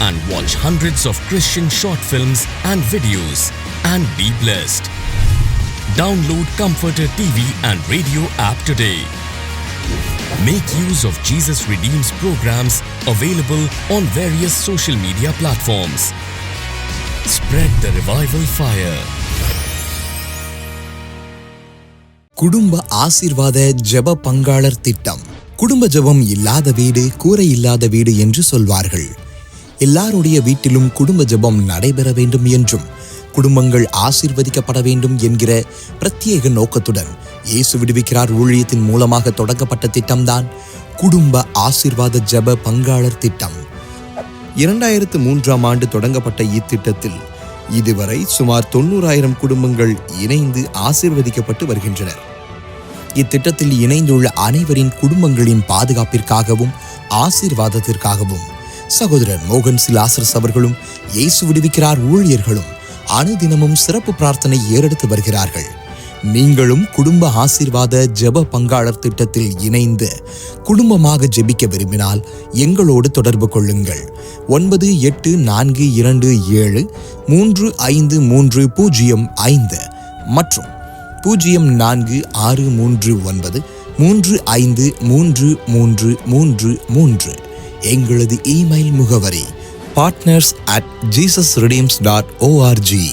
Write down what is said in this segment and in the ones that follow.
and watch hundreds of Christian short films and videos and be blessed. Download Comforter TV and radio app today. Make use of Jesus Redeems programs available on various social media platforms. Spread the revival fire. குடும்ப ஆசீர்வாத ஜெப பங்காளர் திட்டம் குடும்ப ஜெபம் இல்லாத வீடு கூரை இல்லாத வீடு என்று சொல்வார்கள் எல்லாருடைய வீட்டிலும் குடும்ப ஜெபம் நடைபெற வேண்டும் என்றும் குடும்பங்கள் ஆசிர்வதிக்கப்பட வேண்டும் என்கிற பிரத்யேக நோக்கத்துடன் இயேசு விடுவிக்கிறார் ஊழியத்தின் மூலமாக தொடங்கப்பட்ட திட்டம்தான் குடும்ப ஆசிர்வாத ஜெப பங்காளர் திட்டம். இரண்டாயிரத்து மூன்றாம் ஆண்டு தொடங்கப்பட்ட இத்திட்டத்தில் இதுவரை சுமார் தொண்ணூறாயிரம் குடும்பங்கள் இணைந்து ஆசிர்வதிக்கப்பட்டு வருகின்றனர். இத்திட்டத்தில் இணைந்துள்ள அனைவரின் குடும்பங்களின் பாதுகாப்பிற்காகவும் ஆசீர்வாதத்திற்காகவும் சகோதரர் மோகன் சிலாசரஸ் அவர்களும் இயேசு விடுவிக்கிறார் ஊழியர்களும் அனுதினமும் சிறப்பு பிரார்த்தனை ஏறெடுத்து வருகிறார்கள். நீங்களும் குடும்ப ஆசீர்வாத ஜெப பங்காளர் திட்டத்தில் இணைந்து குடும்பமாக ஜெபிக்க விரும்பினால் எங்களோடு தொடர்பு கொள்ளுங்கள். ஒன்பது எட்டு நான்கு இரண்டு ஏழு மூன்று ஐந்து மூன்று பூஜ்ஜியம் ஐந்து மற்றும் பூஜ்ஜியம் நான்கு ஆறு மூன்று ஒன்பது மூன்று ஐந்து மூன்று மூன்று மூன்று மூன்று எங்களது இமெயில் முகவரி partners at Jesus redeems dot org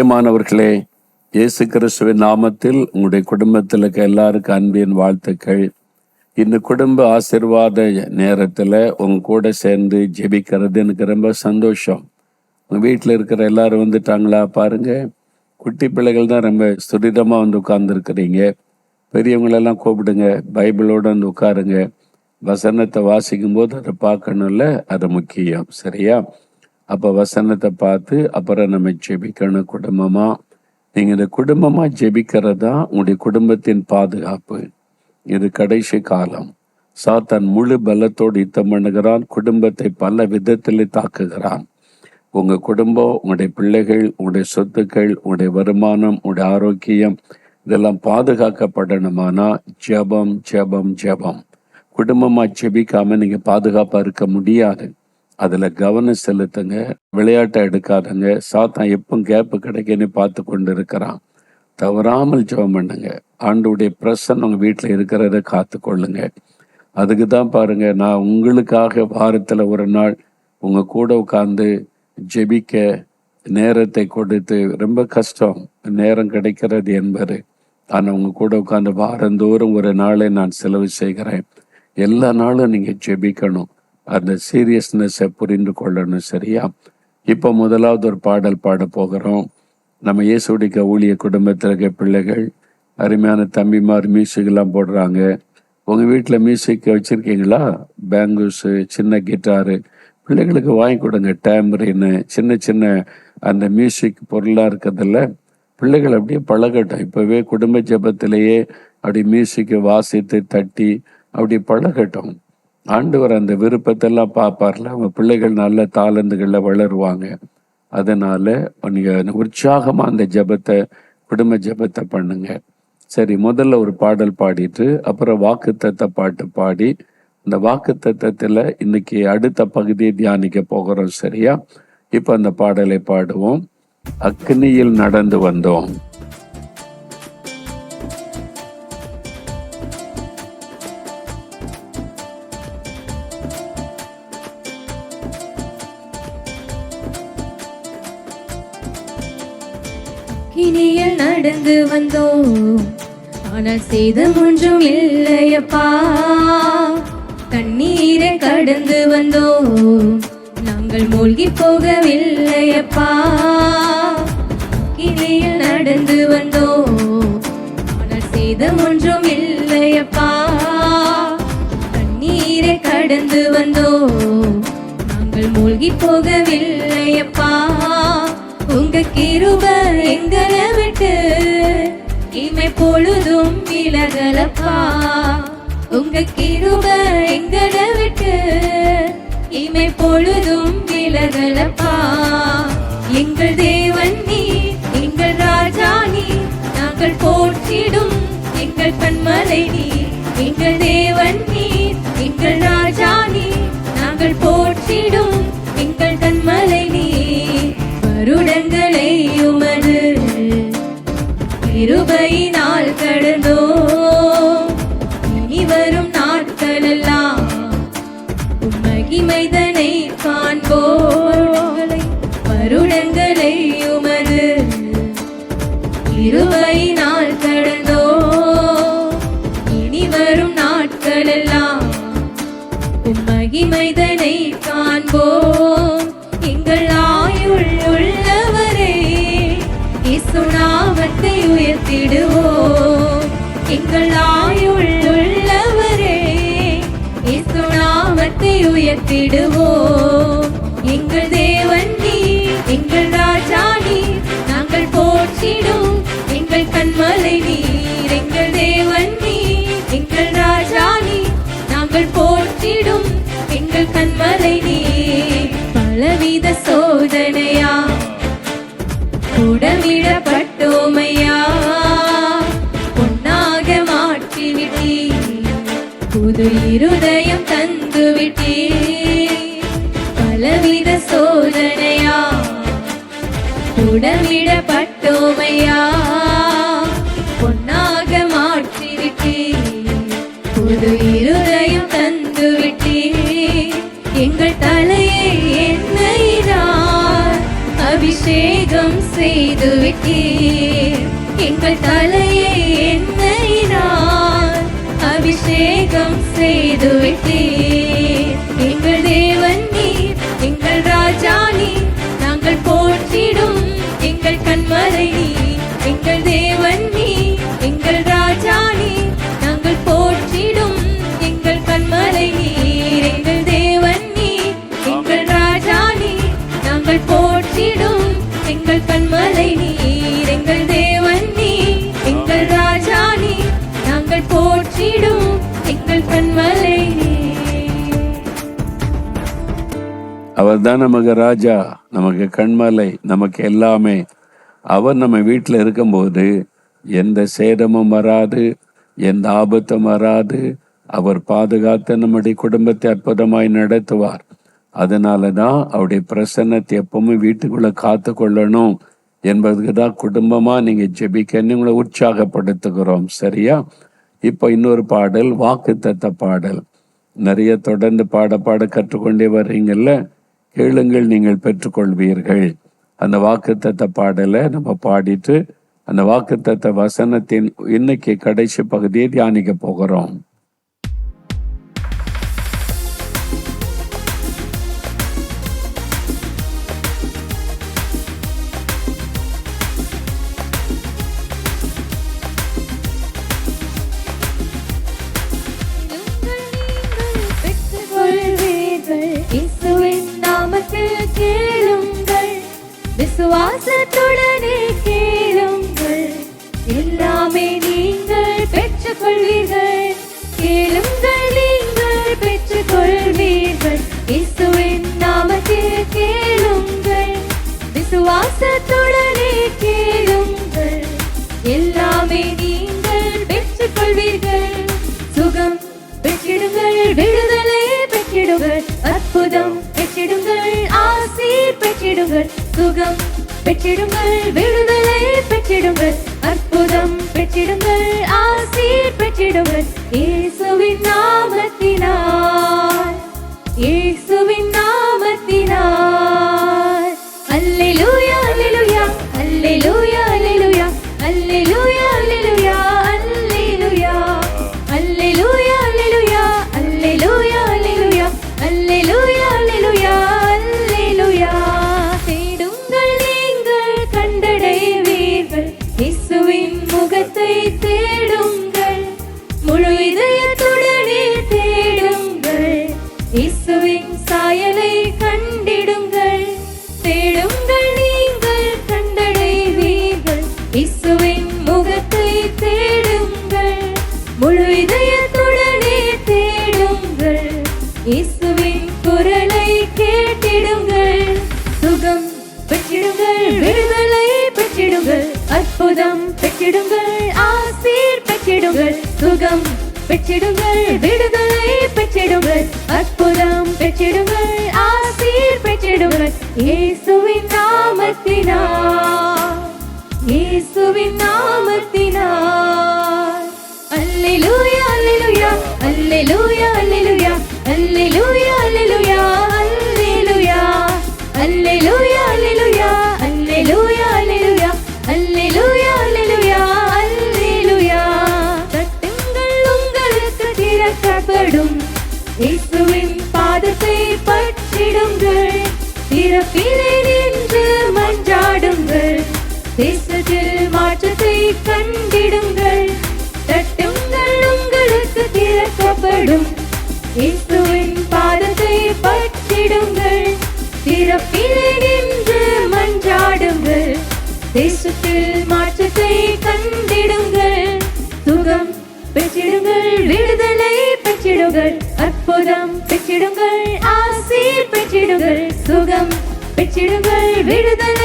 பிரியமானவர்களே இயேசு கிறிஸ்துவின் நாமத்தில் உங்களுடைய குடும்பத்தில் இருக்க எல்லாருக்கும் அன்பின் வாழ்த்துக்கள். இந்த குடும்ப ஆசீர்வாத நேரத்தில் உங்க கூட சேர்ந்து ஜெபிக்கிறது எனக்கு ரொம்ப சந்தோஷம். உங்கள் வீட்டில் இருக்கிற எல்லாரும் வந்துட்டாங்களா பாருங்க. குட்டி பிள்ளைகள் தான் ரொம்ப சுரிதமாக வந்து உட்கார்ந்துருக்கிறீங்க. பெரியவங்களெல்லாம் கூப்பிடுங்க பைபிளோடு வந்து உட்காருங்க. வசனத்தை வாசிக்கும் போது அதை பார்க்கணும்ல அது முக்கியம். சரியா? அப்போ வசனத்தை பார்த்து அப்புறம் நம்ம ஜெபிக்கணும் குடும்பமா? நீங்க இந்த குடும்பமா ஜெபிக்கிறது தான் உங்களுடைய குடும்பத்தின் பாதுகாப்பு? இது கடைசி காலம். சாத்தான் முழு பலத்தோடு யுத்தம் பண்ணுகிறான் குடும்பத்தை பல விதத்தில் தாக்குகிறான். உங்க குடும்பம் உங்களுடைய பிள்ளைகள் உங்களுடைய சொத்துக்கள் உங்களுடைய வருமானம் உங்களுடைய ஆரோக்கியம் இதெல்லாம் பாதுகாக்கப்படணுமானா? ஜெபம் ஜெபம் ஜெபம். குடும்பமா ஜெபிக்காமல் நீங்க பாதுகாப்பா இருக்க முடியாது. அதில் கவனம் செலுத்துங்க விளையாட்டை எடுக்காதங்க. சாத்தான் எப்போ கேப்பு கிடைக்குன்னு பார்த்து கொண்டு இருக்கிறான் தவறாமல் ஜெபம் பண்ணுங்க. ஆண்டுடைய பிரசன் உங்கள் வீட்டில் இருக்கிறத காத்து கொள்ளுங்க. அதுக்கு தான் பாருங்க நான் உங்களுக்காக வாரத்தில் ஒரு நாள் உங்கள் கூட உட்காந்து ஜெபிக்க நேரத்தை கொடுத்து ரொம்ப கஷ்டம். நேரம் கிடைக்கிறது என்பது. ஆனால் உங்கள் கூட உட்காந்து வாரந்தோறும் ஒரு நாளை நான் செலவு செய்கிறேன். எல்லா நாளும் நீங்கள் ஜெபிக்கணும். அந்த சீரியஸ்னஸை புரிந்து கொள்ளணும் சரியா? இப்போ முதலாவது ஒரு பாடல் பாட போகிறோம். நம்ம இயேசுடிக்க ஊழிய குடும்பத்தில் இருக்க பிள்ளைகள் அருமையான தம்பிமார் மியூசிக்லாம் போடுறாங்க. உங்கள் வீட்டில் மியூசிக் வச்சுருக்கீங்களா? பேங்கூஸு சின்ன கிட்டாரு பிள்ளைகளுக்கு வாங்கி கொடுங்க. டேம்பரின்னு சின்ன சின்ன அந்த மியூசிக் பொருளாக இருக்கிறதுல பிள்ளைகள் அப்படியே பழகட்டும். இப்போவே குடும்ப ஜபத்திலேயே அப்படி மியூசிக்கை வாசித்து தட்டி அப்படி பழகட்டும். ஆண்டவர் அந்த விருப்பத்தெல்லாம் பார்ப்பார்ல. அவங்க பிள்ளைகள் நல்ல தாளந்துகளில் வளருவாங்க. அதனால் நீங்கள் உற்சாகமாக அந்த ஜெபத்தை குடும்ப ஜெபத்தை பண்ணுங்க. சரி முதல்ல ஒரு பாடல் பாடிட்டு அப்புறம் வாக்குத்தத்த பாட்டு பாடி அந்த வாக்குத்தத்தத்தில் இன்னைக்கு அடுத்த பகுதியை தியானிக்க போகிறோம் சரியா? இப்போ அந்த பாடலை பாடுவோம். அக்னியில் நடந்து வந்தோம். ஆனால் செய்த ஒன்றும் இல்லையப்பா. தண்ணீரை கடந்து வந்தோம். நாங்கள் மூழ்கி போகவில்லையப்பா. கிளியில் நடந்து வந்தோம். ஆனால் செய்த ஒன்றும் இல்லையப்பா. தண்ணீரை கடந்து வந்தோம். நாங்கள் மூழ்கி போகவில்லையப்பா. உங்க கிருப விலகலப்பா உங்க கிருப எங்களை விட்டு இமை பொழுதும் விலகலப்பா எங்கள் தேவன் நீ எங்கள் ராஜா நீ நாங்கள் போற்றிடும் எங்கள் கண்மலை நீ எங்கள் தேவன் நீ எங்கள் ராஜா நீ நாங்கள் போற்றிடும் எங்கள் கண்மலை நீ வருடங்களை உமது நாள் கடந்தோ உயர்த்திடுவோம். எங்கள் ஆயுள் உள்ளவரே இசுநாமத்தை உயர்த்திடுவோம். எங்கள் தேவன் நீ எங்கள் ராஜா நீ நாங்கள் போற்றிடும். எங்கள் கண்மலை நீர் எங்கள் தேவன் நீ எங்கள் ராஜா நீ நாங்கள் போற்றிடும். எங்கள் கண்மலை பலவித சோதனையா எங்கள் தலையை எண்ணெயினால் அபிஷேகம் செய்து விட்டீர் எங்கள் தலையை எண்ணெயினால் அபிஷேகம் செய்து விட்டீர் எங்கள் தேவன் நீர் எங்கள் ராஜா நீர் நாங்கள் போற்றிடும் எங்கள் கண்மலை நீர். எங்கள் கண்மலை நீர் எங்கள் தேவன் நீ எங்கள் ராஜா நீ நாங்கள் போற்றிடும் எங்கள் கண்மலை நீர். அவர் தான் நமக்கு ராஜா நமக்கு கண்மலை நமக்கு எல்லாமே. அவர் நம்ம வீட்டில் இருக்கும்போது எந்த சேதமும் வராது எந்த ஆபத்தும் வராது. அவர் பாதுகாத்து நம்முடைய குடும்பத்தை அற்புதமாய் நடத்துவார். அதனால தான் அவருடைய பிரசன்னத்தை எப்பவுமே வீட்டுக்குள்ள காத்து கொள்ளணும் என்பதுக்கு தான் குடும்பமா நீங்க ஜெபிக்கன்னு உங்களை உற்சாகப்படுத்துகிறோம். சரியா? இப்போ இன்னொரு பாடல் வாக்கு பாடல். நிறைய தொடர்ந்து பாட பாட கற்றுக்கொண்டே வர்றீங்கல்ல? கேளுங்கள் நீங்கள் பெற்றுக்கொள்வீர்கள். அந்த வாக்குத்தத்த பாடலை நம்ம பாடிட்டு அந்த வாக்குத்தத்த வசனத்தின் இன்னைக்கு கடைசி பகுதியை தியானிக்க போகிறோம். விசுவாசத்துடனே கேளுங்கள். எல்லாமே நீங்கள் பெற்றுக்கொள்வீர்கள். கேளுங்கள் நீங்கள் பெற்றுக்கொள்வீர்கள். இசுவின் நாமத்தில் கேளுங்கள். விசுவாசத்துடனே கேளுங்கள். எல்லாமே நீங்கள் பெற்றுக்கொள்வீர்கள். சுகம் பெற்றிடுங்கள் விடுதலை பெற்றிடுங்கள். அற்புதம் பெற்றிடுங்கள் ஆசீர் பெற்றிடுங்கள். சுகம் பெற்றிடுங்கள் விடுதலை பெற்றிடுங்கள் அற்புதம் பெற்றிடுங்கள் ஆசீர் பெற்றிடுங்கள். இயேசுவின் நாமத்தினார் இயேசுவின் நாமத்தினார் அல்லேலூயா அல்லேலூயா அல்லேலூயா அல்லேலூயா அல்லேலூயா. பெற்றிடுங்கள். அற்புதம் பெற்றிடுங்கள். ஆசீர் பெற்றிடுங்கள். சுகம் பெற்றிடுங்கள். விடுதல்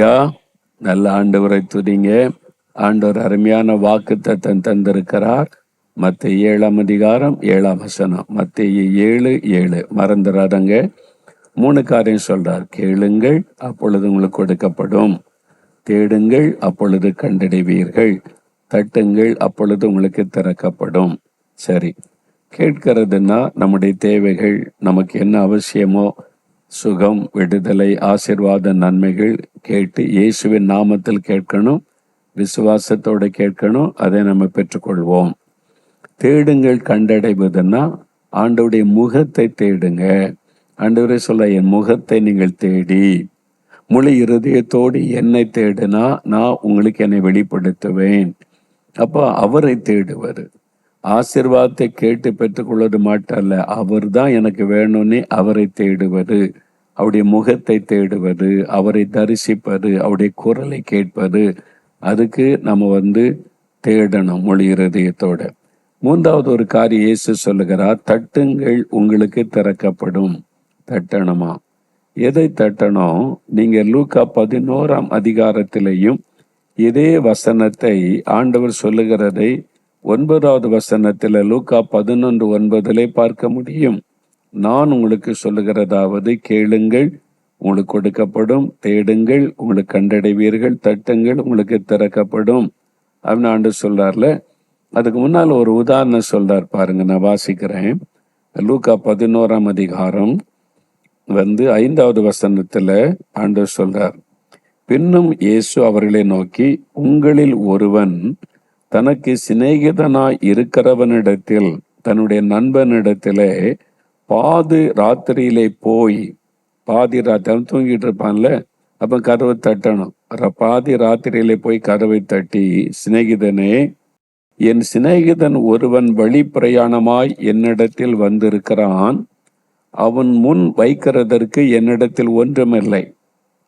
அலையிலுயா நல்ல ஆண்டவரை துதிங்க. ஆண்டவர் அருமையான வாக்கு தத்தம் தந்திருக்கிறார். மத்த ஏழாம் அதிகாரம் ஏழாம் வசனம். மத்திய ஏழு ஏழு. மறந்துடாதங்க மூணு காரியம் சொல்றார். கேளுங்கள் அப்பொழுது உங்களுக்கு கொடுக்கப்படும். தேடுங்கள் அப்பொழுது கண்டடைவீர்கள். தட்டுங்கள் அப்பொழுது உங்களுக்கு திறக்கப்படும். சரி. கேட்கிறதுன்னா நம்முடைய தேவைகள் நமக்கு என்ன அவசியமோ சுகம் விடுதலை ஆசிர்வாத நன்மைகள் கேட்டு இயேசுவின் நாமத்தில் கேட்கணும் விசுவாசத்தோடு கேட்கணும் அதை நம்ம பெற்றுக்கொள்வோம். தேடுங்கள் கண்டடைவதுன்னா ஆண்டவுடைய முகத்தை தேடுங்க. ஆண்டவரே சொல்ல என் முகத்தை நீங்கள் தேடி முழு இருதயத்தோடு என்னை தேடுனா நான் உங்களுக்கு என்னை வெளிப்படுத்துவேன். அப்போ அவரை தேடுவார் ஆசிர்வாதத்தை கேட்டு பெற்றுக்கொள்வது மாட்டல்ல. அவர் தான் எனக்கு வேணும்னு அவரை தேடுவது அவருடைய முகத்தை தேடுவது அவரை தரிசிப்பது அவருடைய குரலை கேட்பது. அதுக்கு நம்ம வந்து தேடணும் மொழி இருதயத்தோட. மூன்றாவது ஒரு காரியம் இயேசு சொல்லுகிறார் தட்டுங்கள் உங்களுக்கு திறக்கப்படும். தட்டணுமா? எதை தட்டணும்? நீங்க லூக்கா பதினோராம் அதிகாரத்திலையும் இதே வசனத்தை ஆண்டவர் சொல்லுகிறதை ஒன்பதாவது வசனத்தில் லூக்கா பதினொன்று ஒன்பதிலே பார்க்க முடியும். நான் உங்களுக்கு சொல்லுகிறதாவது கேளுங்கள் உங்களுக்கு கொடுக்கப்படும் தேடுங்கள் உங்களுக்கு கண்டடைவீர்கள் தட்டுங்கள் உங்களுக்கு திறக்கப்படும். அப்படின்னு ஆண்டு சொல்றார்ல. அதுக்கு முன்னால் ஒரு உதாரணம் சொல்றார் பாருங்க நான் வாசிக்கிறேன். லூக்கா பதினோராம் அதிகாரம் வந்து ஐந்தாவது வசனத்துல ஆண்டு சொல்றார். பின்னும் இயேசு அவர்களை நோக்கி உங்களில் ஒருவன் தனக்கு சிநேகிதனாய் இருக்கிறவனிடத்தில் தன்னுடைய நண்பனிடத்திலே பாதி ராத்திரியிலே போய் பாதி ராத்திரி தூங்கிட்டு இருப்பான்ல அப்ப கதவை தட்டணும். பாதி ராத்திரியிலே போய் கதவை தட்டி சிநேகிதனே என் சிநேகிதன் ஒருவன் வழி பிரயாணமாய் என்னிடத்தில் வந்திருக்கிறான். அவன் முன் வைக்கிறதற்கு என்னிடத்தில் ஒன்றுமில்லை.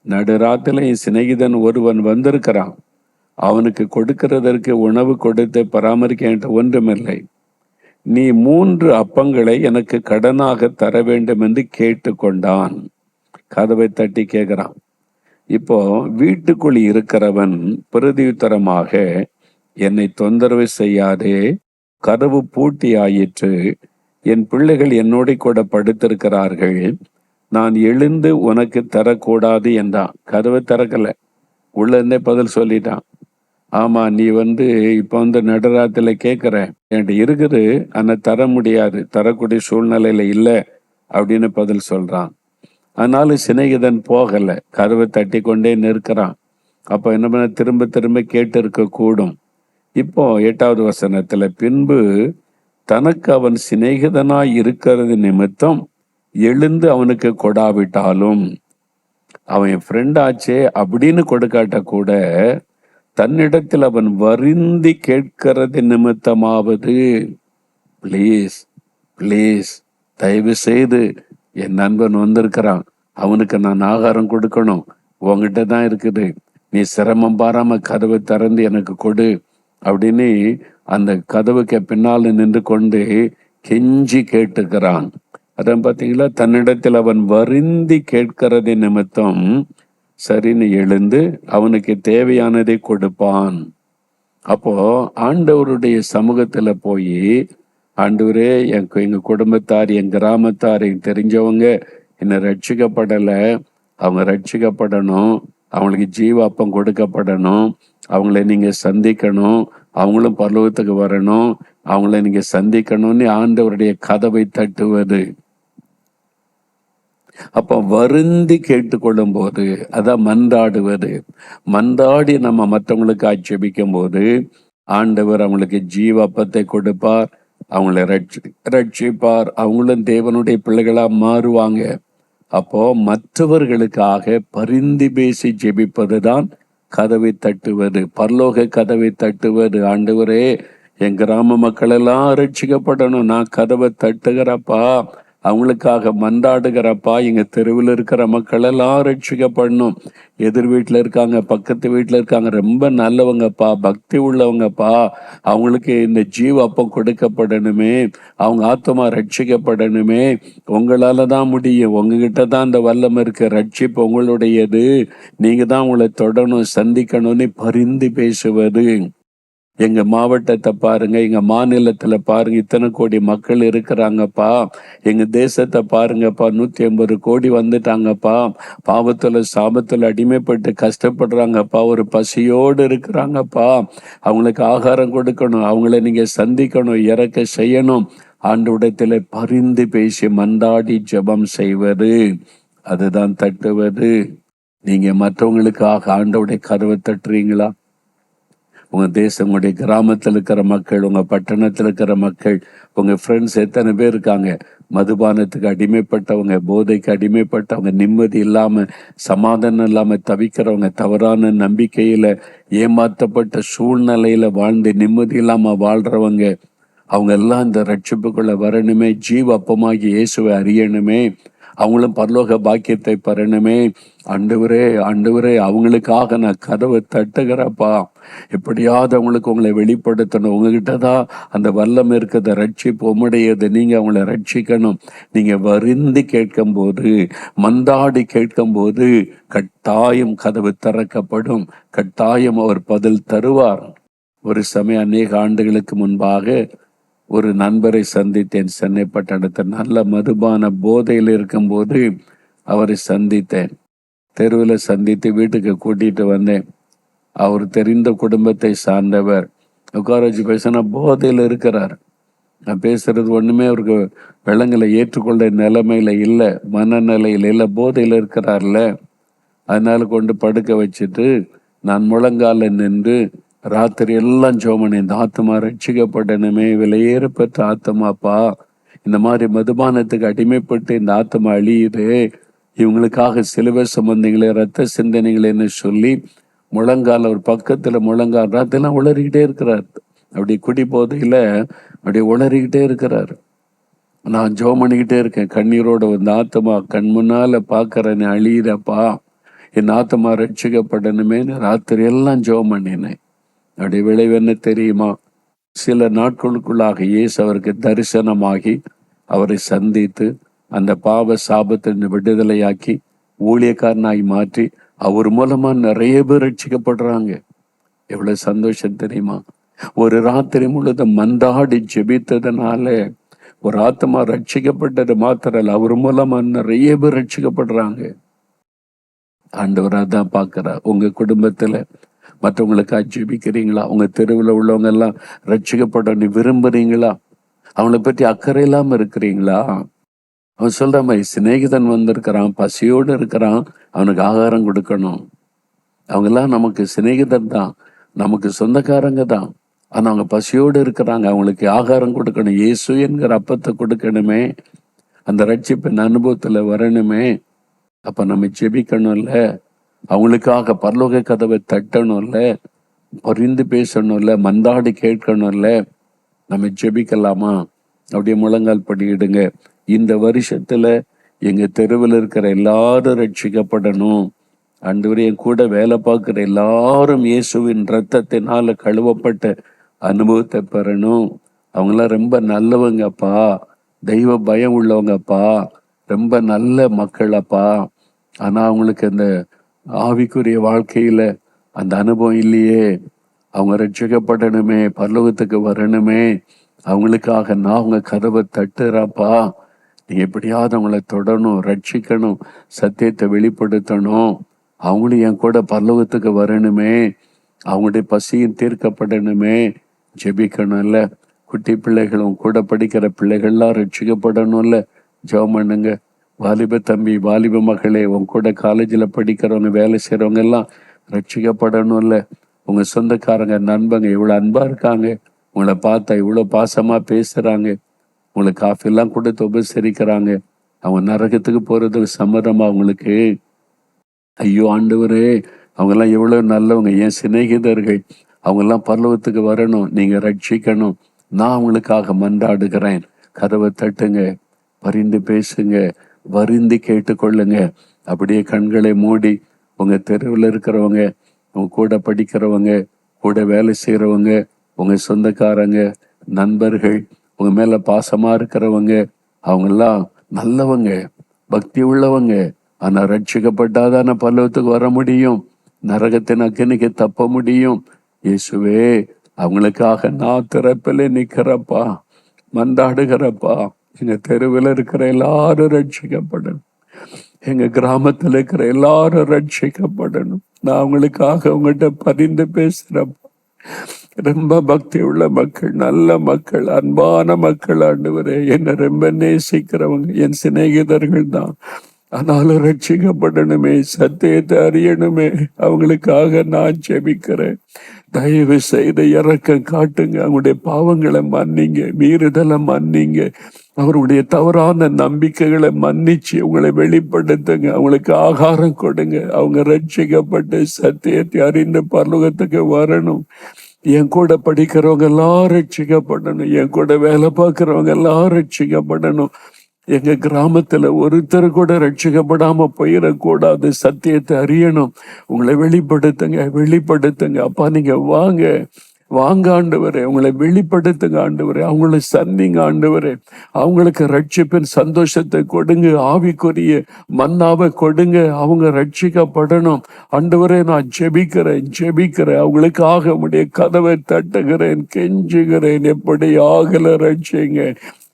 நடுராத்திரில என் சிநேகிதன் ஒருவன் வந்திருக்கிறான். அவனுக்கு கொடுக்கிறதற்கு உணவு கொடுத்து பராமரிக்க என்கிட்ட ஒன்றுமில்லை. நீ மூன்று அப்பங்களை எனக்கு கடனாக தர வேண்டும் என்று கேட்டுக்கொண்டான். கதவை தட்டி கேட்கிறான். இப்போ வீட்டுக்குள் இருக்கிறவன் பிரதியுத்தரமாக என்னை தொந்தரவு செய்யாதே கதவு பூட்டி ஆயிற்று என் பிள்ளைகள் என்னோட கூட படுத்திருக்கிறார்கள் நான் எழுந்து உனக்கு தரக்கூடாது என்றான். கதவை திறக்கல. உள்ளே இருந்தே பதில் சொல்லிட்டான். ஆமா நீ வந்து இப்ப வந்து நடுராத்துல கேட்கிற என்கிட்ட இருக்குது ஆனா தர முடியாது தரக்கூடிய சூழ்நிலையில இல்ல அப்படின்னு பதில் சொல்றான். அதனால சிநேகிதன் போகல கருவை தட்டி கொண்டே நிற்கிறான். அப்ப என்ன பண்ண திரும்ப திரும்ப கேட்டு இருக்க கூடும். இப்போ எட்டாவது வசனத்துல பின்பு தனக்கு அவன் சிநேகிதனாய் இருக்கிறது நிமித்தம் எழுந்து அவனுக்கு கொடாவிட்டாலும் அவன் என் ஃப்ரெண்ட் ஆச்சே அப்படின்னு கொடுக்காட்ட கூட தன்னிடத்தில் அவன் வருந்தி கேட்கிறது நிமித்தமாவது ப்ளீஸ் ப்ளீஸ் தயவு செய்து என் நண்பன் வந்திருக்கிறான். அவனுக்கு நான் ஆகாரம் கொடுக்கணும். உன்கிட்ட தான் இருக்குது. நீ சிரமம் பாராம கதவை திறந்து எனக்கு கொடு. அப்படின்னு அந்த கதவுக்கு பின்னால் நின்று கொண்டு கெஞ்சி கேட்டுக்கிறான். அதான் பார்த்தீங்களா? தன்னிடத்தில் அவன் வருந்தி கேட்கிறது நிமித்தம் சரின்னு எழுந்து அவனுக்கு தேவையானதை கொடுப்பான். அப்போ ஆண்டவருடைய சமூகத்துல போய் ஆண்டவரே என் கு- எங்க குடும்பத்தார் என் கிராமத்தார் எனக்கு தெரிஞ்சவங்க என்ன ரட்சிக்கப்படலை. அவங்க ரட்சிக்கப்படணும். அவங்களுக்கு ஜீவாப்பம் கொடுக்கப்படணும். அவங்கள நீங்கள் சந்திக்கணும். அவங்களும் பருவத்துக்கு வரணும். அவங்கள நீங்கள் சந்திக்கணும்னு ஆண்டவருடைய கதவை தட்டுவது. அப்ப வருந்தி கேட்டுக்கொள்ளும் போது அதான் மன்றாடுவது மன்றாடி நம்ம மற்றவங்களுக்கு ஆட்சேபிக்கும் போது ஆண்டவர் அவங்களுக்கு ஜீவப்பத்தை கொடுப்பார் அவங்கள ரட்சி ரட்சிப்பார். அவங்களும் தேவனுடைய பிள்ளைகளா மாறுவாங்க. அப்போ மற்றவர்களுக்காக பரிந்து பேசி ஜெபிப்பதுதான் கதவை தட்டுவது பரலோக கதவை தட்டுவது. ஆண்டவரே என் கிராம மக்கள் எல்லாம் ரட்சிக்கப்படணும். நான் கதவை தட்டுகிறப்பா அவங்களுக்காக மன்றாடுகிறப்பா எங்கள் தெருவில் இருக்கிற மக்கள் எல்லாம் ரட்சிக்கப்படணும். எதிர் வீட்டில் இருக்காங்க பக்கத்து வீட்டில் இருக்காங்க ரொம்ப நல்லவங்கப்பா பக்தி உள்ளவங்கப்பா. அவங்களுக்கு இந்த ஜீவ அப்பம் கொடுக்கப்படணுமே அவங்க ஆத்மா ரட்சிக்கப்படணுமே. உங்களால் தான் முடியும். உங்ககிட்ட தான் அந்த வல்லம் இருக்கு. ரட்சிப்பு உங்களுடையது. நீங்கள் தான் உங்களை தொடணும் சந்திக்கணும்னு பரிந்து பேசுவது. எங்க மாவட்டத்தை பாருங்க எங்க மாநிலத்துல பாருங்க இத்தனை கோடி மக்கள் இருக்கிறாங்கப்பா. எங்க தேசத்தை பாருங்கப்பா நூத்தி ஐம்பது கோடி வந்துட்டாங்கப்பா. பாவத்துல சாபத்துல அடிமைப்பட்டு கஷ்டப்படுறாங்கப்பா. ஒரு பசியோடு இருக்கிறாங்கப்பா. அவங்களுக்கு ஆகாரம் கொடுக்கணும் அவங்கள நீங்க சந்திக்கணும் இறக்க செய்யணும். ஆண்டவிடத்துல பரிந்து பேசி மந்தாடி ஜெபம் செய்வது அதுதான் தட்டுவது. நீங்க மற்றவங்களுக்காக ஆண்டவுடைய கருவை தட்டுறீங்களா? உங்க தேசம் உங்களுடைய கிராமத்தில் இருக்கிற மக்கள் உங்க பட்டணத்தில் இருக்கிற மக்கள் உங்க ஃப்ரெண்ட்ஸ் எத்தனை பேர் இருக்காங்க? மதுபானத்துக்கு அடிமைப்பட்டவங்க போதைக்கு அடிமைப்பட்டவங்க நிம்மதி இல்லாம சமாதானம் இல்லாம தவிக்கிறவங்க தவறான நம்பிக்கையில ஏமாற்றப்பட்ட சூழ்நிலையில வாழ்ந்து நிம்மதி இல்லாம வாழ்றவங்க அவங்க எல்லாம் இந்த ரட்சிப்புக்குள்ள வரணுமே ஜீவ அப்பமாகி இயேசுவை அறியணுமே. அவங்களும் பரலோக பாக்கியத்தை பெறணுமே. ஆண்டவரே ஆண்டவரே அவங்களுக்காக நான் கதவை தட்டுகிறப்பா. எப்படியாவது அவங்களுக்கு உங்களை வெளிப்படுத்தணும். உங்ககிட்ட தான் அந்த வல்லம் இருக்கிறத ரட்சிப்பு உம்முடையது. நீங்கள் அவங்கள ரட்சிக்கணும். நீங்கள் வருந்தி கேட்கும்போது மந்தாடி கேட்கும்போது கட்டாயம் கதவு திறக்கப்படும். கட்டாயம் அவர் பதில் தருவார். ஒரு சமயம் அநேக ஆண்டுகளுக்கு முன்பாக ஒரு நண்பரை சந்தித்தேன். சென்னை பட்டணத்தில் நல்ல மதுபான போதையில் இருக்கும்போது அவரை சந்தித்தேன். தெருவில் சந்தித்து வீட்டுக்கு கூட்டிட்டு வந்தேன். அவர் தெரிந்த குடும்பத்தை சார்ந்தவர். உட்கார வச்சு பேசினா போதையில் இருக்கிறார். நான் பேசுறது ஒண்ணுமே அவருக்கு விலங்குல ஏற்றுக்கொள்ள நிலைமையில இல்லை மனநிலையில் இல்லை போதையில் இருக்கிறார்ல. அதனால கொண்டு படுக்க வச்சுட்டு நான் முழங்கால நின்று ராத்திரி எல்லாம் ஜோமனி இந்த ஆத்மா ரட்சிக்கப்படணுமே விலையேற பெற்ற ஆத்மாப்பா இந்த மாதிரி மதுபானத்துக்கு அடிமைப்பட்டு இந்த ஆத்மா அழியுது. இவங்களுக்காக சிலுவை சம்பந்தங்களே ரத்த சிந்தனைகளேன்னு சொல்லி முழங்கால ஒரு பக்கத்துல முழங்கால் ராத்திரெல்லாம் உளறிக்கிட்டே இருக்கிறார். அப்படி குடி போதையில அப்படி உளறிக்கிட்டே இருக்கிறார். நான் ஜோம் பண்ணிக்கிட்டே இருக்கேன் கண்ணீரோட வந்து ஆத்தமா கண் முன்னால பாக்குறேன் அழியிறப்பா என் ஆத்தமா ரட்சிக்கப்படணுமேன்னு ராத்திரி எல்லாம் ஜோம் பண்ணினேன் அப்படி விளைவு என்ன தெரியுமா? சில நாட்களுக்குள்ளாக இயேசு அவருக்கு தரிசனமாகி அவரை சந்தித்து அந்த பாவ சாபத்தின் விடுதலையாக்கி ஊழியக்காரனாகி மாற்றி அவர் மூலமா நிறைய பேர் ரட்சிக்கப்படுறாங்க. எவ்வளவு சந்தோஷம் தெரியுமா? ஒரு ராத்திரி முழுதும் மந்தாடி ஜெபித்ததுனால ஒரு ஆத்மா ரட்சிக்கப்பட்டது மாத்திரல்ல அவர் மூலமா நிறைய பேர் ரட்சிக்கப்படுறாங்க. ஆண்டவராக தான் பார்க்குறா உங்க குடும்பத்துல மற்றவங்களுக்காக ஜெபிக்கிறீங்களா உங்க தெருவில் உள்ளவங்க எல்லாம் ரட்சிக்கப்படணும் விரும்புறீங்களா? அவங்கள பற்றி அக்கறை இல்லாமல் இருக்கிறீங்களா? அவன் சொல்ற மாதிரி சிநேகிதன் வந்திருக்கிறான் பசியோடு இருக்கிறான் அவனுக்கு ஆகாரம் கொடுக்கணும். அவங்கெல்லாம் நமக்கு சிநேகிதன் தான். நமக்கு சொந்தக்காரங்க தான். ஆனால் அவங்க பசியோடு இருக்கிறாங்க. அவங்களுக்கு ஆகாரம் கொடுக்கணும். இயேசு என்கிற அப்பத்தை கொடுக்கணுமே. அந்த ரட்சிப்பின் அனுபவத்தில் வரணுமே. அப்போ நம்ம ஜெபிக்கணும்ல. அவங்களுக்காக பரலோக கதவை தட்டணும்ல பரிந்து பேசணும்ல மந்தாடி கேட்கணும்ல நம்ம ஜெபிக்கலாமா? அப்படியே முழங்கால் படியிடுங்க. இந்த வருஷத்துல எங்க தெருவில் இருக்கிற எல்லாரும் ரட்சிக்கப்படணும். ஆண்டவரே என் கூட வேலை பார்க்குற எல்லாரும் இயேசுவின் ரத்தத்தினால கழுவப்பட்ட அனுபவத்தை பெறணும். அவங்களாம் ரொம்ப நல்லவங்கப்பா. தெய்வ பயம் உள்ளவங்கப்பா. ரொம்ப நல்ல மக்களப்பா. ஆனா அவங்களுக்கு அந்த ஆவிக்குரிய வாழ்க்கையில் அந்த அனுபவம் இல்லையே. அவங்க ரட்சிக்கப்படணுமே பரலோகத்துக்கு வரணுமே. அவங்களுக்காக நான் அவங்க கதவை தட்டுறாப்பா நீ எப்படியாவது அவங்கள தொடணும் ரட்சிக்கணும் சத்தியத்தை வெளிப்படுத்தணும். அவங்களும் என் கூட பரலோகத்துக்கு வரணுமே. அவங்களுடைய பசியும் தீர்க்கப்படணுமே. ஜெபிக்கணும்ல. குட்டி பிள்ளைகளும் கூட படிக்கிற பிள்ளைகள்லாம் ரட்சிக்கப்படணும்ல. ஜெபம் பண்ணுங்க. வாலிப தம்பி வாலிப மகளே உன் கூட காலேஜில் படிக்கிறவங்க வேலை செய்கிறவங்க எல்லாம் ரட்சிக்கப்படணும் இல்லை உங்க சொந்தக்காரங்க நண்பங்க இவ்வளோ அன்பாக இருக்காங்க. உங்களை பார்த்தா இவ்வளோ பாசமா பேசுறாங்க. உங்களுக்கு காஃபிலாம் கொடுத்து உபசரிக்கிறாங்க. அவங்க நரகத்துக்கு போறதுக்கு சம்மதமா அவங்களுக்கு ஐயோ ஆண்டவரே அவங்கெல்லாம் எவ்வளோ நல்லவங்க என் சிநேகிதர்கள். அவங்கெல்லாம் பருவத்துக்கு வரணும் நீங்க ரட்சிக்கணும். நான் அவங்களுக்காக மன்றாடுகிறேன். கதவை தட்டுங்க பரிந்து பேசுங்க. வருந்தி கேட்டுக்கொள்ளுங்க. அப்படியே கண்களை மூடி உங்க தெருவில் இருக்கிறவங்க உங்க கூட படிக்கிறவங்க கூட வேலை செய்கிறவங்க உங்க சொந்தக்காரங்க நண்பர்கள் உங்க மேல பாசமா இருக்கிறவங்க அவங்கெல்லாம் நல்லவங்க பக்தி உள்ளவங்க. ஆனா ரட்சிக்கப்பட்டாதான பல்லவத்துக்கு வர முடியும். நரகத்தின் அக்கினிக்கு தப்ப முடியும்? இயேசுவே அவங்களுக்காக நான் திறப்பில் நிக்கிறப்பா மந்தாடுகிறப்பா எங்க தெருவில் இருக்கிற எல்லாரும் ரட்சிக்கப்படணும். எங்க கிராமத்துல இருக்கிற எல்லாரும் ரட்சிக்கப்படணும். நான் அவங்களுக்காக உங்கள்கிட்ட பரிந்து பேசுகிறேன் ரொம்ப பக்தி உள்ள மக்கள் நல்ல மக்கள் அன்பான மக்கள் ஆண்டவரே. என்னை ரொம்ப நேசிக்கிறவங்க என் சிநேகிதர்கள் தான். ஆனாலும் ரட்சிக்கப்படணுமே சத்தியத்தை அறியணுமே. அவங்களுக்காக நான் ஜெபிக்கிறேன். தயவு செய்து இறக்கம் காட்டுங்க. அவங்களுடைய பாவங்களை மன்னிங்க மீறுதலை மன்னிங்க. அவருடைய தவறான நம்பிக்கைகளை மன்னிச்சு உங்களை வெளிப்படுத்துங்க. அவங்களுக்கு ஆகாரம் கொடுங்க. அவங்க ரட்சிக்கப்பட்டு சத்தியத்தை அறிந்து பரலோகத்துக்கு வரணும். என் கூட படிக்கிறவங்க எல்லாம் ரட்சிக்கப்படணும். என் கூட வேலை பார்க்குறவங்க எல்லாம் ரட்சிக்கப்படணும். எங்க கிராமத்துல ஒருத்தர் கூட ரட்சிக்கப்படாம போயிடக்கூடாது. சத்தியத்தை அறியணும். உங்களை வெளிப்படுத்துங்க. வெளிப்படுத்துங்க. அப்பா நீங்க வாங்க. வாங்க ஆண்டவரே உங்களை வெளிப்படுத்துங்க ஆண்டவரே அவங்கள சந்திங்க ஆண்டவரே. அவங்களுக்கு ரட்சிப்பின் சந்தோஷத்தை கொடுங்க ஆவிக்குரிய மன்னாவை கொடுங்க அவங்க ரட்சிக்கப்படணும். ஆண்டவரே நான் ஜெபிக்கிறேன் ஜெபிக்கிறேன். அவங்களுக்காக உடைய கதவை தட்டுகிறேன் கெஞ்சுகிறேன் எப்படி ஆகல ரட்சிங்க.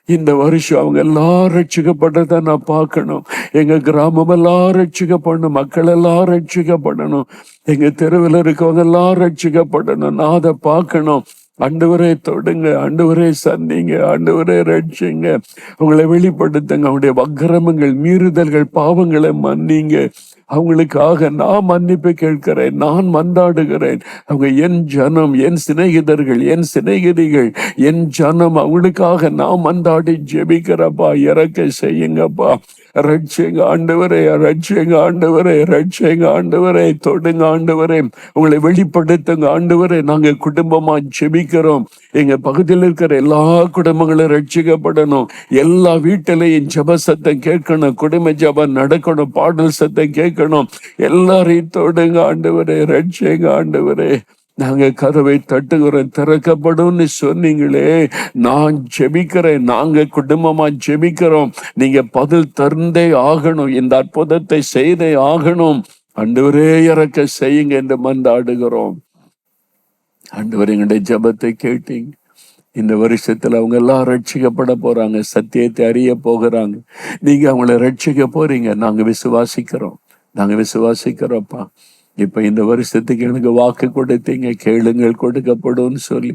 இந்த வருஷம் அவங்க எல்லாம் ரட்சிக்கப்பட்டதை நான் பார்க்கணும். எங்க கிராமம் எல்லாம் ரட்சிக்கப்படணும். மக்கள் எல்லாம் ரட்சிக்கப்படணும். எங்க தெருவில் இருக்கவங்க எல்லாம் ரட்சிக்கப்படணும். நான் அதை பார்க்கணும். ஆண்டவரே தொடுங்க. ஆண்டவரே சந்திங்க. ஆண்டவரே ரட்சிங்க. உங்களை வெளிப்படுத்துங்க. அவங்களுடைய வக்கிரமங்கள் மீறுதல்கள் பாவங்களை மன்னிங்க. அவங்களுக்காக நான் மன்னிப்பு கேட்கிறேன் நான் மன்றாடுகிறேன். அவங்க என் ஜனம் என் சிநேகிதர்கள் என் சிநேகிதிகள் என் ஜனம் அவங்களுக்காக நான் மன்றாடி ஜெபிக்கிறப்பா இறக்க செய்யுங்கப்பா. ரட்சியங்க ஆண்டவரே ரட்சியங்க ஆண்டவரே ரட்சியங்க ஆண்டவரே தொடுங்க ஆண்டவரே. உங்களை வெளிப்படுத்துங்க ஆண்டவரே. நாங்க குடும்பமா ஜெபிக்கிறோம். எங்க பகுதியில் இருக்கிற எல்லா குடும்பங்களும் ரட்சிக்கப்படணும். எல்லா வீட்டிலையும் ஜப சத்தம் கேட்கணும். குடும்ப ஜபம் நடக்கணும். பாடல் சத்தம் கேட்கணும். எல்லாரையும் தொடுங்க ஆண்டவரே ரட்சியங்க ஆண்டவரே. நாங்க கதவை தட்டுகிறோம் திறக்கப்படும்னு சொன்னீங்களே. நான் ஜெபிக்கிறேன் நாங்க குடும்பமா ஜெபிக்கிறோம். நீங்க பதில் தருந்தே ஆகணும் இந்த அற்புதத்தை செய்தே ஆகணும். அன்றுவரே இறக்க செய்யுங்க என்று மந்தாடுகிறோம் ஆண்டவர் எங்களுடைய ஜெபத்தை கேட்டீங்க. இந்த வருஷத்துல அவங்க எல்லாம் ரட்சிக்கப்பட போறாங்க சத்தியத்தை அறிய போகிறாங்க. நீங்க அவங்கள ரட்சிக்க போறீங்க நாங்க விசுவாசிக்கிறோம். நாங்க விசுவாசிக்கிறோம்ப்பா. இப்ப இந்த வருஷத்துக்கு எனக்கு வாக்கு கொடுத்தீங்க கேளுங்கள் கொடுக்கப்படும்னு சொல்லி.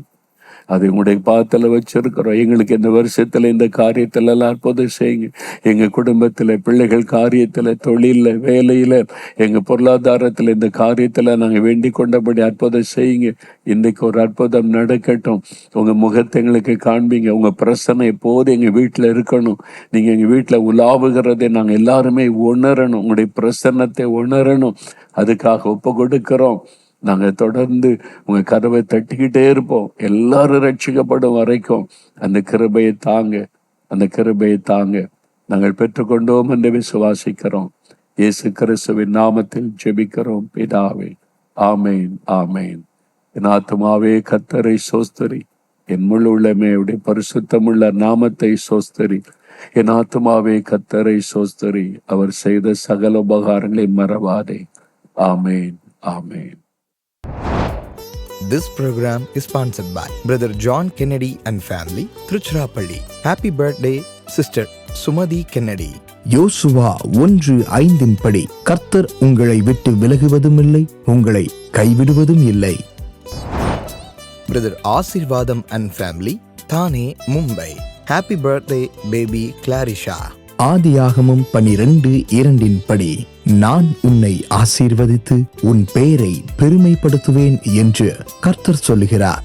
அதை உங்களுடைய பாத்தில் வச்சிருக்கிறோம். எங்களுக்கு இந்த வருஷத்தில் இந்த காரியத்தில் எல்லாம் அற்புதம் செய்யுங்க. எங்கள் குடும்பத்தில் பிள்ளைகள் காரியத்தில் தொழிலில் வேலையில் எங்கள் பொருளாதாரத்தில் இந்த காரியத்தில் நாங்கள் வேண்டிக் கொண்டபடி அற்புதம் செய்யுங்க. இன்றைக்கு ஒரு அற்புதம் நடக்கட்டும். உங்கள் முகத்தை எங்களுக்கு காண்பீங்க. உங்கள் பிரசனை எப்போது எங்கள் வீட்டில் இருக்கணும். நீங்கள் எங்கள் வீட்டில் உலாவுகிறதை நாங்கள் எல்லாருமே உணரணும். உங்களுடைய பிரசன்னத்தை உணரணும். அதுக்காக ஒப்பு கொடுக்கிறோம். நாங்கள் தொடர்ந்து உங்க கதவை தட்டிக்கிட்டே இருப்போம். எல்லாரும் ரட்சிக்கப்படும் வரைக்கும் அந்த கிருபையை தாங்க அந்த கிருபையை தாங்க. நாங்கள் பெற்றுக்கொண்டோம் என்று விசுவாசிக்கிறோம். இயேசு கிறிஸ்துவின் நாமத்தில் ஜெபிக்கிறோம் பிதாவே. ஆமேன் ஆமேன். என் ஆத்மாவே கத்தரை சோஸ்தரி. என் முழு உள்ளமே உடைய பரிசுத்தமுள்ள நாமத்தை சோஸ்தரி. என் ஆத்மாவே கத்தரை சோஸ்தரி. அவர் செய்த சகல உபகாரங்களை மறவாதே. ஆமேன் ஆமேன். This program is sponsored by Brother John Kennedy and family, Truchirappalli. Happy birthday, Sister Sumadi Kennedy. யோசுவா ஒன்று ஐந்தின் படி கர்த்தர் உங்களை விட்டு விலகுவதும் இல்லை உங்களை கைவிடுவதும் இல்லை பிரதர் ஆசிர்வாதம் and family Thane Mumbai happy birthday baby Clarisha ஆதியாகமும் பனிரெண்டு இரண்டின் படி நான் உன்னை ஆசீர்வதித்து உன் பெயரை பெருமைப்படுத்துவேன் என்று கர்த்தர் சொல்லுகிறார்.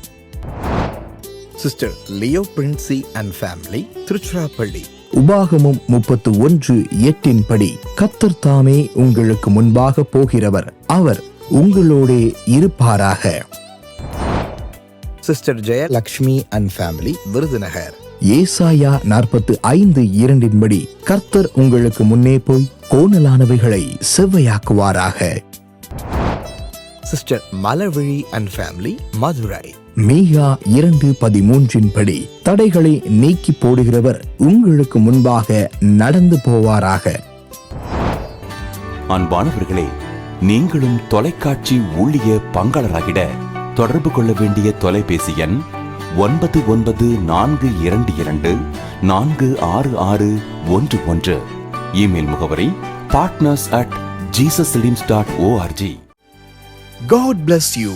Sister Leo Princy and family Tiruchirappalli உபாகமும் முப்பத்து ஒன்று எட்டின் படி கர்த்தர் தாமே உங்களுக்கு முன்பாக போகிறவர் அவர் உங்களோடே இருப்பாராக. Sister Jayalakshmi and family Virudhunagar ஏசாயா நாற்பத்து ஐந்து இரண்டின்படி கர்த்தர் உங்களுக்கு முன்னே போய் கோணலானவைகளை செவ்வையாக்குவாராக. Sister Malarvizhi and family Madurai மீகா இரண்டு பதிமூன்றின் படி தடைகளை நீக்கி போடுகிறவர் உங்களுக்கு முன்பாக நடந்து போவாராக. அன்பானவர்களே நீங்களும் தொலைக்காட்சி ஊழிய பங்காளராகிட தொடர்பு கொள்ள வேண்டிய தொலைபேசி எண் ஒன்பது ஒன்பது நான்கு இரண்டு இரண்டு நான்கு ஆறு ஆறு ஒன்று ஒன்று. இமெயில் முகவரி partners at Jesus dot O R G God plus you